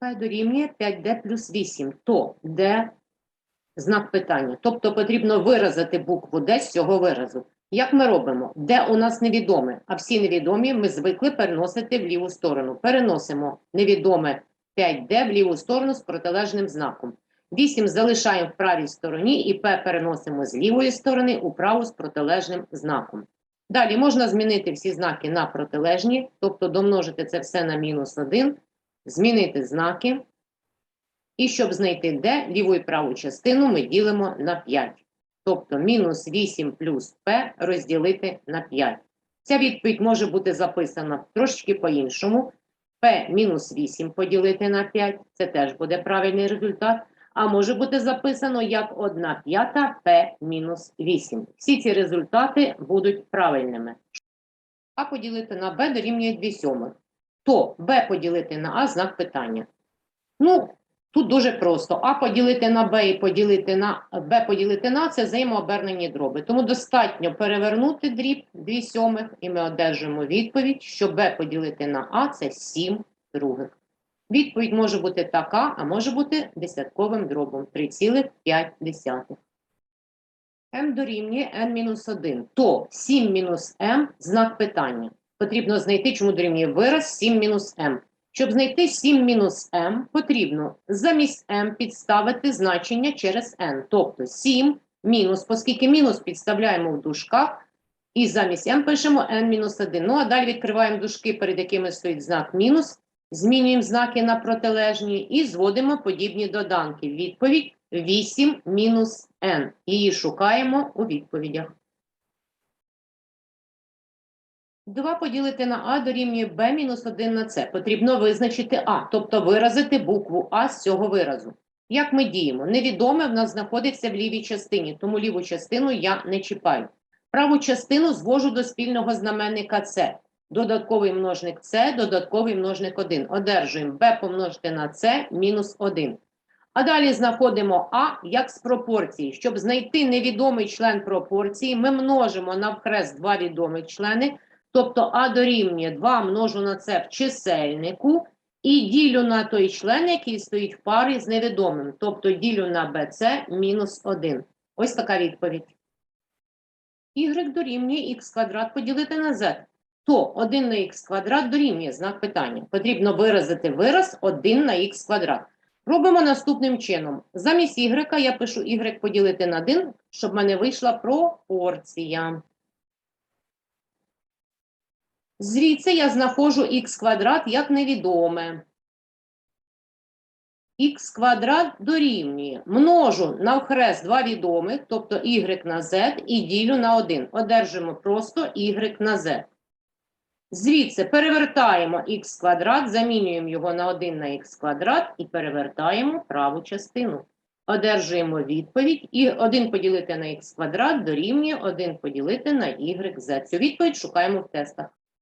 P дорівнює 5D плюс 8. То де знак питання? Тобто потрібно виразити букву D з цього виразу. Як ми робимо? Де у нас невідоме, а всі невідомі ми звикли переносити в ліву сторону. Переносимо невідоме 5D в ліву сторону з протилежним знаком. 8 залишаємо в правій стороні і P переносимо з лівої сторони у праву з протилежним знаком. Далі можна змінити всі знаки на протилежні, тобто домножити це все на мінус 1, змінити знаки. І щоб знайти d, ліву і праву частину ми ділимо на 5. Тобто мінус 8 плюс p розділити на 5. Ця відповідь може бути записана трошечки по-іншому. p мінус 8 поділити на 5, це теж буде правильний результат. А може бути записано як 1 п'ята p мінус 8. Всі ці результати будуть правильними. А поділити на b дорівнює 2 сьомих. То b поділити на a знак питання. Ну, тут дуже просто. А поділити на b і поділити на b поділити на це взаємообернені дроби. Тому достатньо перевернути дріб 2 сьомих, і ми одержимо відповідь, що b поділити на a це 7 других. Відповідь може бути така, а може бути десятковим дробом 3,5. m дорівнює n-1. То 7 мінус m – знак питання. Потрібно знайти, чому дорівнює вираз 7 мінус m. Щоб знайти 7 мінус m, потрібно замість m підставити значення через n. Тобто 7 мінус, оскільки мінус підставляємо в дужках, і замість m пишемо n-1. Ну, а далі відкриваємо дужки, перед якими стоїть знак мінус, змінюємо знаки на протилежні і зводимо подібні доданки. Відповідь 8 мінус n. Її шукаємо у відповідях. 2 поділити на а дорівнює b мінус 1 на c. Потрібно визначити а, тобто виразити букву а з цього виразу. Як ми діємо? Невідоме в нас знаходиться в лівій частині, тому ліву частину я не чіпаю. Праву частину звожу до спільного знаменника c. Додатковий множник c, додатковий множник 1. Одержуємо b помножити на c мінус 1. А далі знаходимо А як з пропорції. Щоб знайти невідомий член пропорції, ми множимо навхрест два відомих члени, тобто А дорівнює 2 множу на це в чисельнику і ділю на той член, який стоїть в парі з невідомим, тобто ділю на BC мінус 1. Ось така відповідь. Y дорівнює х квадрат поділити на z. То 1 на х квадрат дорівнює знак питання. Потрібно виразити вираз 1 на х квадрат. Робимо наступним чином. Замість y я пишу y поділити на 1, щоб в мене вийшла пропорція. Звідси я знаходжу х квадрат як невідоме. х квадрат дорівнює. Множу навхрест два відомих, тобто y на z, і ділю на 1. Одержимо просто y на z. Звідси перевертаємо х квадрат, замінюємо його на 1 на х квадрат і перевертаємо праву частину. Одержуємо відповідь. І 1 поділити на х квадрат дорівнює 1 поділити на y z. Цю відповідь шукаємо в тестах.